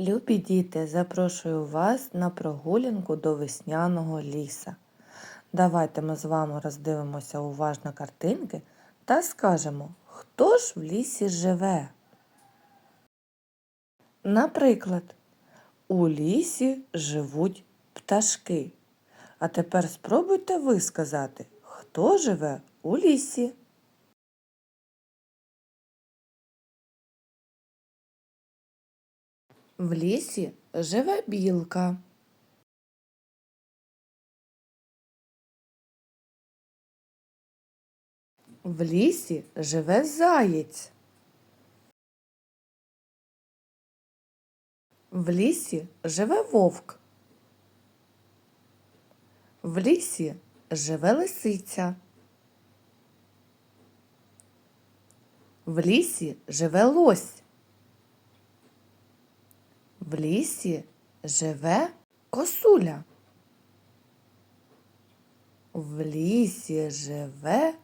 Любі діти, запрошую вас на прогулянку до весняного ліса. Давайте ми з вами роздивимося уважно картинки та скажемо, хто ж в лісі живе. Наприклад, у лісі живуть пташки. А тепер спробуйте ви сказати, хто живе у лісі. В лісі живе білка. В лісі живе заєць. В лісі живе вовк. В лісі живе лисиця. В лісі живе лось. В лісі живе косуля. В лісі живе.